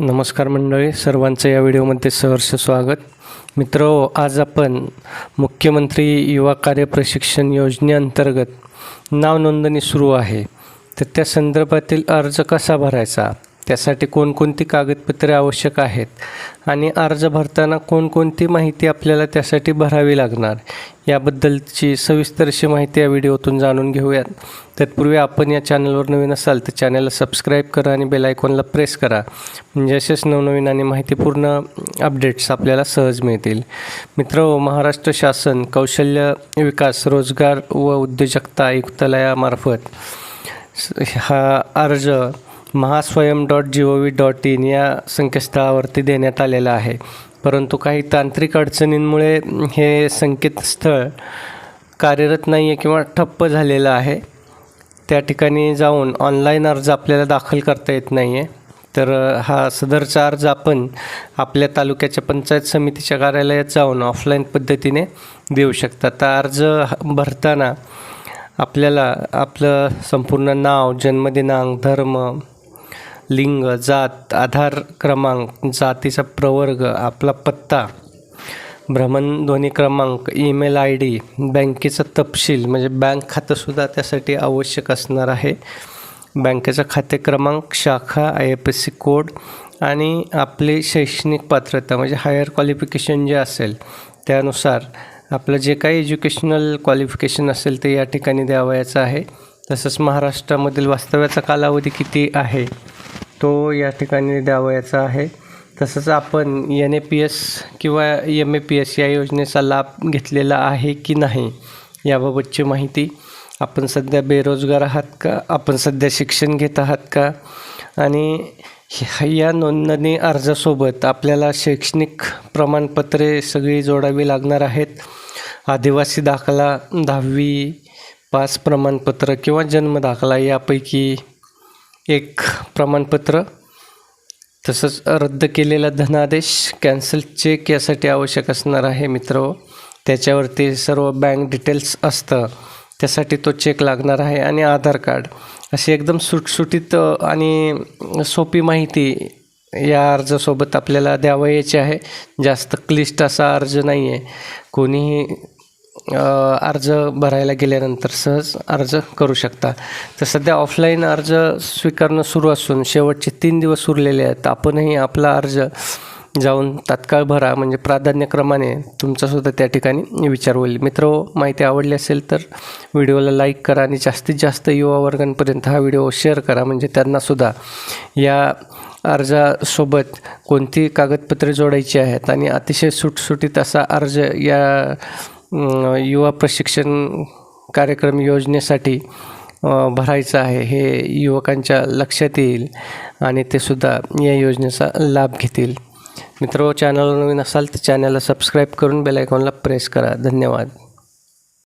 नमस्कार मंडळी सर्वांचं या व्हिडिओमध्ये सहर्ष स्वागत. मित्र आज आपण मुख्यमंत्री युवा कार्य प्रशिक्षण योजनेअंतर्गत नाव नोंदणी सुरू आहे. तर त्या संदर्भातील अर्ज कसा भरायचा? त्यासाठी कोणकोणती कागदपत्रे आवश्यक आहेत? आणि अर्ज भरताना कोणकोणती माहिती आपल्याला त्यासाठी भरावी लागणार? याबद्दलची सविस्तर अशी माहिती या व्हिडिओतून जाणून घेऊयात. तत्पूर्वी आपण या चॅनलवर नवीन असाल तर चॅनलला सबस्क्राईब करा आणि बेल आयकॉनला प्रेस करा. म्हणजे असेच नवनवीन आणि माहितीपूर्ण अपडेट्स आपल्याला सहज मिळतील. मित्र महाराष्ट्र शासन कौशल्य विकास रोजगार व उद्योजकता आयुक्तालयामार्फत हा अर्ज Mahaswayam dot G O V dot in या संकेतस्थळावरती देण्यात आलेला आहे. परंतु काही तांत्रिक अडचणींमुळे हे संकेतस्थळ कार्यरत नाही आहे किंवा ठप्प झालेलं आहे. त्या ठिकाणी जाऊन ऑनलाईन अर्ज आपल्याला दाखल करता येत नाही आहे तर हा सदरचा अर्ज आपण आपल्या तालुक्याच्या पंचायत समितीच्या कार्यालयात जाऊन ऑफलाईन पद्धतीने देऊ शकता. तर अर्ज ह- भरताना आपल्याला आपलं संपूर्ण नाव जन्मदिनांक धर्म लिंग जात आधार क्रमांक जातीचा प्रवर्ग आपला पत्ता भ्रमणध्वनी क्रमांक ईमेल आय डी बँकेचा तपशील म्हणजे बँक खातंसुद्धा त्यासाठी आवश्यक असणार आहे. बँकेचा खाते क्रमांक शाखा I F S C code आणि आपली शैक्षणिक पात्रता म्हणजे हायर क्वालिफिकेशन जे असेल त्यानुसार आपलं जे काही एज्युकेशनल क्वालिफिकेशन असेल ते या ठिकाणी द्यावयाचं आहे. तसंच महाराष्ट्रामधील वास्तव्याचा कालावधी किती आहे? तो या ठिकाणी द्यावयाचा आहे. तसंच आपण एन ए पी एस किंवा एम ए पी एस या योजनेचा लाभ घेतलेला आहे की नाही याबाबतची माहिती आपण सध्या बेरोजगार आहात का? आपण सध्या शिक्षण घेत आहात का? आणि या नोंदणी अर्जासोबत आपल्याला शैक्षणिक प्रमाणपत्रे सगळी जोडावी लागणार आहेत. आदिवासी दाखला दहावी पास प्रमाणपत्र किंवा जन्म दाखला यापैकी एक प्रमाणपत्र तसंच रद्द केलेला धनादेश कॅन्सल चेक यासाठी आवश्यक असणार आहे मित्र. त्याच्यावरती सर्व बँक डिटेल्स असतं. त्यासाठी तो चेक लागणार आहे आणि आधार कार्ड अशी एकदम सुटसुटीत आणि सोपी माहिती या अर्जासोबत आपल्याला द्यावयाची आहे. जास्त क्लिष्ट असा अर्ज नाही आहे कोणीही अर्ज भरायला गेल्यानंतर सहज अर्ज करू शकता. तर सध्या ऑफलाईन अर्ज स्वीकारणं सुरू असून शेवटचे तीन दिवस उरलेले आहेत. आपणही आपला अर्ज जाऊन तात्काळ भरा. म्हणजे प्राधान्यक्रमाने तुमचासुद्धा त्या ठिकाणी विचार होईल. मित्र माहिती आवडली असेल तर व्हिडिओला लाईक करा आणि जास्तीत जास्त युवा वर्गांपर्यंत हा व्हिडिओ शेअर करा. म्हणजे त्यांनासुद्धा या अर्जासोबत कोणती कागदपत्रे जोडायची आहेत आणि अतिशय सुटसुटीत असा अर्ज या युवा प्रशिक्षण कार्यक्रम योजनेसाठी भरायचं आहे. हे युवकांच्या लक्षात येईल आणि ते सुद्धा या योजनेचा लाभ घेतील. मित्र चॅनलवर नवीन असाल तर चॅनलला सबस्क्राईब करून बेल आयकॉनला प्रेस करा. धन्यवाद.